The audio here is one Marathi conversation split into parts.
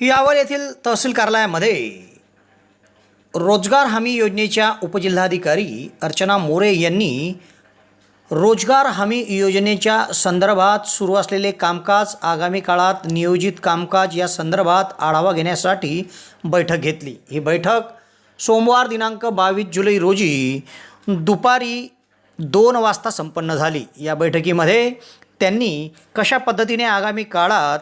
यावर येथील तहसील कार्यालयामध्ये रोजगार हमी योजनेच्या उपजिल्हाधिकारी अर्चना मोरे यांनी रोजगार हमी योजनेच्या संदर्भात सुरू असलेले कामकाज आगामी काळात नियोजित कामकाज या संदर्भात आढावा घेण्यासाठी बैठक घेतली. ही बैठक सोमवार दिनांक बावीस जुलै रोजी दुपारी दोन वाजता संपन्न झाली. या बैठकीमध्ये त्यांनी कशा पद्धतीने आगामी काळात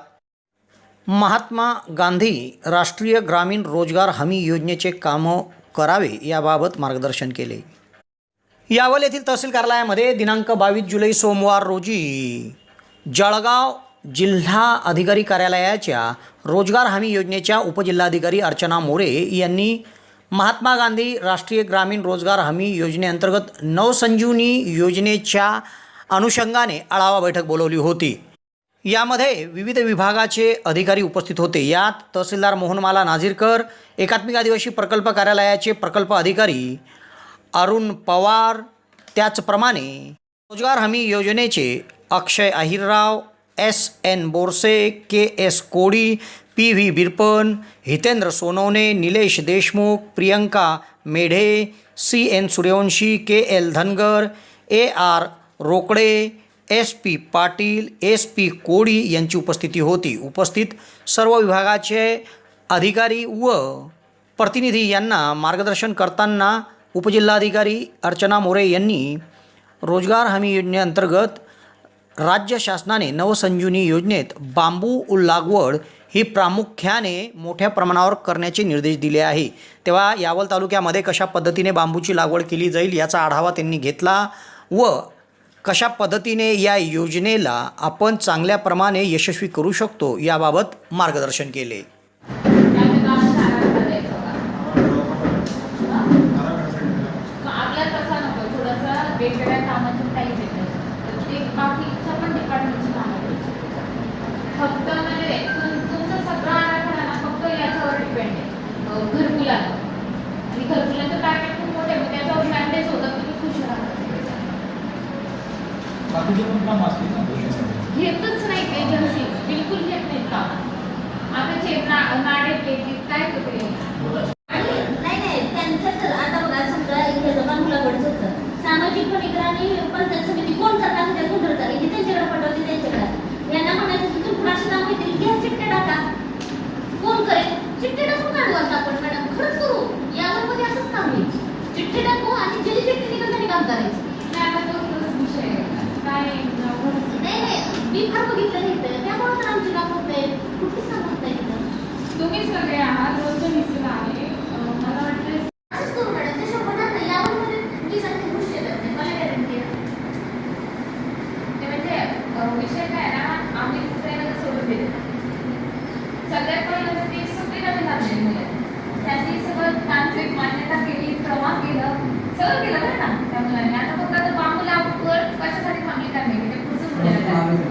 महात्मा गांधी राष्ट्रीय ग्रामीण रोजगार हमी योजनेचे कामं करावे याबाबत मार्गदर्शन केले. यावल येथील तहसील कार्यालयामध्ये दिनांक बावीस जुलै सोमवार रोजी जळगाव जिल्हा अधिकारी कार्यालयाच्या रोजगार हमी योजनेच्या उपजिल्हाधिकारी अर्चना मोरे यांनी महात्मा गांधी राष्ट्रीय ग्रामीण रोजगार हमी योजनेअंतर्गत नवसंजीवनी योजनेच्या अनुषंगाने आढावा बैठक बोलवली होती. यामध्ये विविध विभागाचे अधिकारी उपस्थित होते. यात तहसीलदार मोहनमाला नाझीरकर एकात्मिक आदिवासी प्रकल्प कार्यालयाचे प्रकल्प अधिकारी अरुण पवार. त्याचप्रमाणे रोजगार हमी योजनेचे Akshay Ahirrao S N Borse K S Kodi P V Birpan Hitendra Sonawane Nilesh Deshmukh Priyanka Medhe C N Suryawanshi K L Dhangar A R Rokade S P Patil S P Kodi यांची उपस्थिती होती. उपस्थित सर्व विभागाचे अधिकारी व प्रतिनिधी यांना मार्गदर्शन करताना उपजिल्हाधिकारी अर्चना मोरे यांनी रोजगार हमी योजनेअंतर्गत राज्य शासनाने नवसंजीवनी योजनेत बांबू लागवड ही प्रामुख्याने मोठ्या प्रमाणावर करण्याचे निर्देश दिले आहे. तेव्हा यावल तालुक्यामध्ये कशा पद्धतीने बांबूची लागवड केली जाईल याचा आढावा त्यांनी घेतला व कशा पद्धतीने या योजनेला आपण चांगल्या प्रमाणे यशस्वी करू शकतो याबाबत मार्गदर्शन केले. फक्त बाकीचे पण काम असतील ना. घेतच नाही एजन्सी बिलकुल घेत नाहीत काम. आता जे ना- नाडे घेतली काय करते आणि नाही नाही. त्यांचं तर आता बघा समजा इथे जबान मुलाकडचं होतं. सामाजिक वनीकरणी पंचायत समिती कोण जातात त्या कोण करतात इथे त्यांच्याकडे पाठवते त्यांच्याकडे यांना म्हणायचं की तुम्ही कुणाशी नाव घेतील घ्या चिठ्ठ्या टाका कोण करेल चिठ्ठे टाकून काढू आता आपण मॅडम खरंच करू यावर मध्ये असंच काम होईल चिठ्ठे टाकू आणि ज्याची चिठ्ठी निघेल त्यांनी काम करायचं नाही आता तोच तोच विषय आहे काय अवघडच आहे. नाही नाही मी फार बघितलं नाही इथं त्यामुळे तर आमची काम होत नाही कुठलीच काम होत नाही इथं तुम्ही सगळे आहात रोजचं मिसिंग आहे. मला वाटतं असंच करू मॅडम ते शंभर नाही. यावर मध्ये वीस आणि गोष्टी येतात मला गॅरंटी आहे. ते म्हणजे विषय काय आहे ना आम्ही दुसऱ्याला सोडून देतो सगळ्यात पहिलं तर ते सगळी नवीन आणलेली मुलं. आहेत. त्यांनी सगळं तांत्रिक मान्यता केली प्रवाह केलं. सगळं केलं बरं ना. त्या मुलांनी. आता फक्त आता बांबू लागवड कशासाठी काय माहिती ते पुढचं पुढे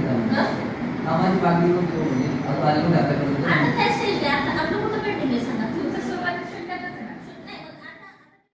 हं? कामाची मागणी पण करू म्हणजे आता आली